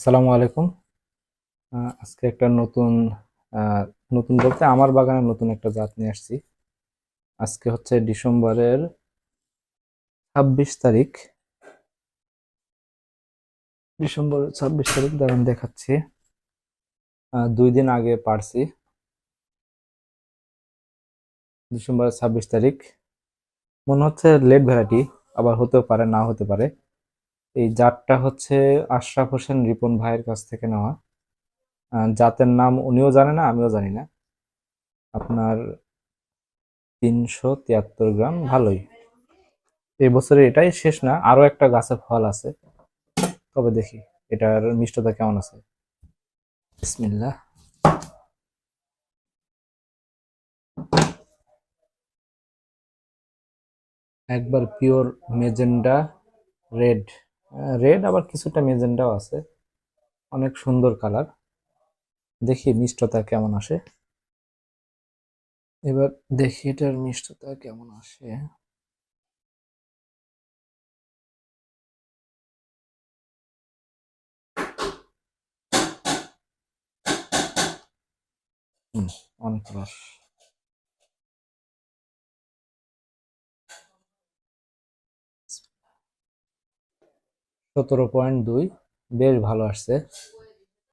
আসসালামু আলাইকুম। আজকে একটা নতুন নতুন বলতে আমার বাগানে নতুন একটা জাত নিয়ে আসছি। আজকে হচ্ছে ডিসেম্বরের ছাব্বিশ তারিখ। ডিসেম্বর ছাব্বিশ তারিখ দাঁড়ান দেখাচ্ছি। দুই দিন আগে পারছি। ডিসেম্বরের ছাব্বিশ তারিখ। মনে হচ্ছে লেট ভ্যারাইটি আবার হতেও পারে না হতে পারে। এই জাতটা হচ্ছে আশরাফ হোসেন রিপন ভাইয়ের কাছ থেকে নেওয়া। জাতের নাম উনিও জানে না, আমিও জানি না। আপনার তিনশো তিয়াত্তর গ্রাম, ভালোই। এই এটাই শেষ না আরও একটা গাছে ফল আছে। তবে দেখি, এটার মিষ্টতা কেমন আছে। বিসমিল্লাহ। একবার পিওর মেজেন্ডা রেড। রেড আবার কিছুটা মেজেন্ডাও আছে। অনেক সুন্দর কালার দেখি মিষ্টতা কেমন আসে। এবার দেখি এটার মিষ্টতা কেমন আসে। অনেক রস। সতেরো পয়েন্ট দুই বেশ ভালো আসছে।